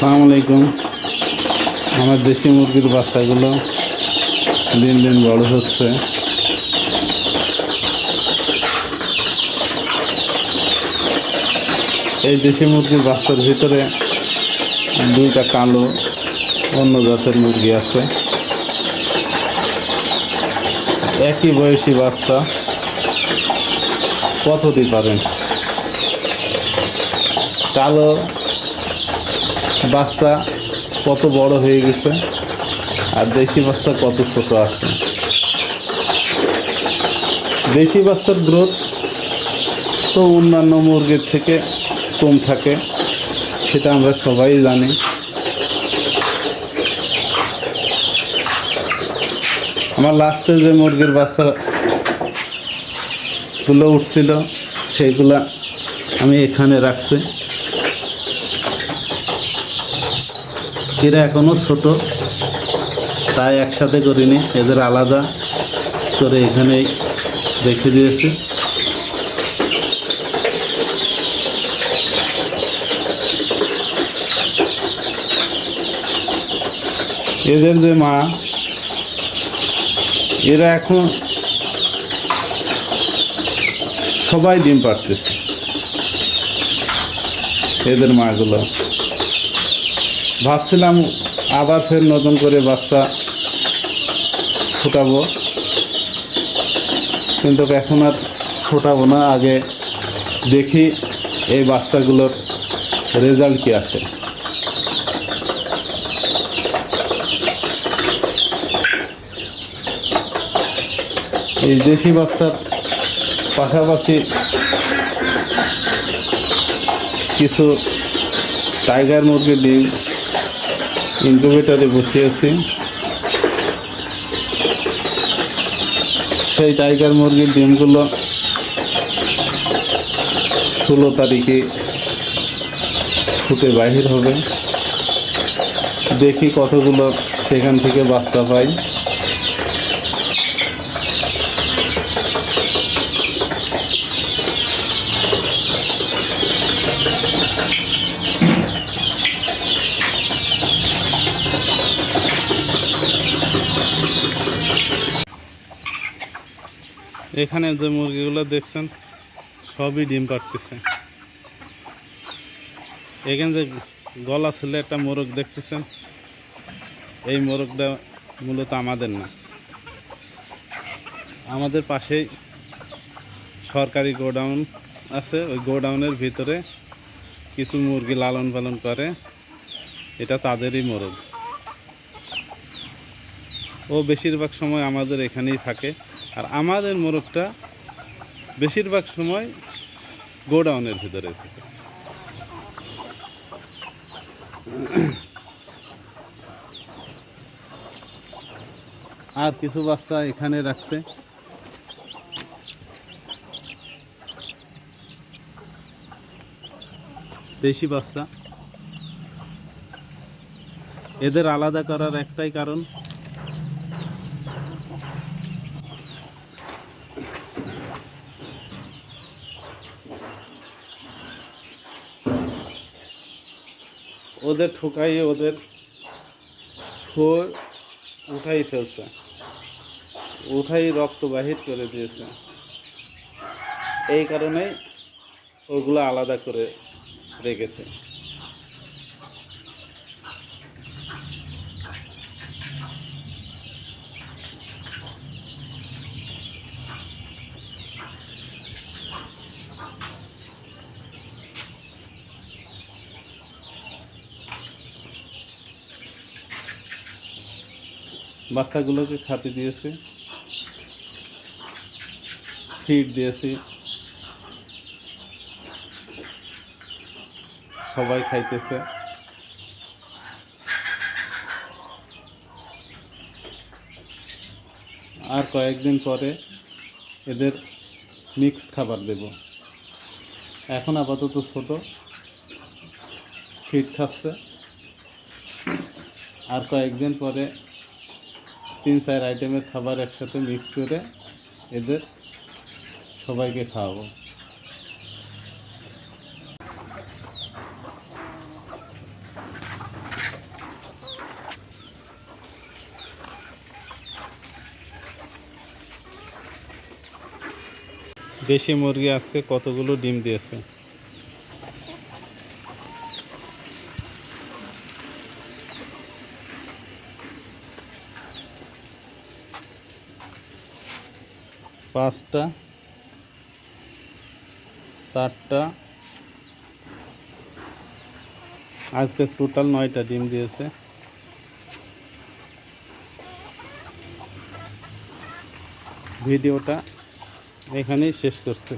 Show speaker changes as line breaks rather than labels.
আসসালামু আলাইকুম। আমার দেশি মুরগির বাচ্চাগুলো দিন দিন বড় হচ্ছে। এই দেশি মুরগির বাচ্চার ভিতরে দুইটা কালো, অন্য জাতের মুরগি আছে। একই বয়সী বাচ্চা, কত ডিফারেন্স কালো বাচ্চা কত বড় হয়ে গেছে আর দেশি বাচ্চা কত ছোট আছে। দেশি বাচ্চার গ্রোথ তো অন্যান্য মুরগির থেকে কম থাকে, সেটা আমরা সবাই জানি। আমার লাস্টে যে মুরগির বাচ্চাগুলো উঠছিল, সেইগুলা আমি এখানে রাখছি। এরা এখনও ছোট। তাই একসাথে করিনি, এদের আলাদা করে এখানেই রেখে দিয়েছি। এদের যে মা, এরা এখন সবাই ডিম পাড়তেছে। এদের মাগুলো। ভাবছিলাম আবার ফের নতুন করে বাচ্চা ফুটাবো। কিন্তু এখন আর ফোটাবো না। আগে দেখি এই বাচ্চাগুলোর রেজাল্ট কি আসে এই দেশি বাচ্চার পাশাপাশি কিছু টাইগার মুরগির ডিম ইনকিউবেটারে আছি। সেই টাইগার মুরগির ডিমগুলো ষোলো তারিখে ফুটে বাহির হবে। দেখি কতগুলো সেখান থেকে বাচ্চা পাই। এখানে যে মুরগিগুলো দেখছেন, সবই ডিম পাড়তেছে। এখানে যে গলা ছিল একটা মোরগ দেখতেছেন, এই মোরগটা মূলত আমাদের না। আমাদের পাশেই সরকারি গোডাউন আছে, ওই গোডাউনের ভিতরে কিছু মুরগি লালন পালন করে, এটা তাদেরই মোরগ। ও বেশিরভাগ সময় আমাদের এখানেই থাকে। আর আমাদের মোরগটা বেশিরভাগ সময় গোডাউনের ভিতরে থাকে। আর কিছু বাচ্চা এখানে রাখছে। দেশি বাচ্চা। এদের আলাদা করার একটাই কারণ ওদের ঠুকাইয়ে ওদের ফোর উঠাই ফেলছে। উঠাই রক্ত বাহির করে দিয়েছে। এই কারণেই ওগুলো আলাদা করে রেখেছে। বাচ্চাগুলোকে খাতে দিয়েছি, ফিড দিয়েছি, সবাই খাইতেছে। আর কয়েকদিন পরে এদের মিক্সড খাবার দেব। এখন আপাতত ছোট, ফিড খাচ্ছে। আর কয়েকদিন পরে তিন চার আইটেমের খাবার একসাথে মিক্স করে এদের সবাইকে খাওয়াবো। দেশি মুরগি আজকে কতগুলো ডিম দিয়েছে? পাঁচটা চারটা। আজকে টোটাল নয়টা ডিম দিয়েছে। ভিডিওটা এখানেই শেষ করছে।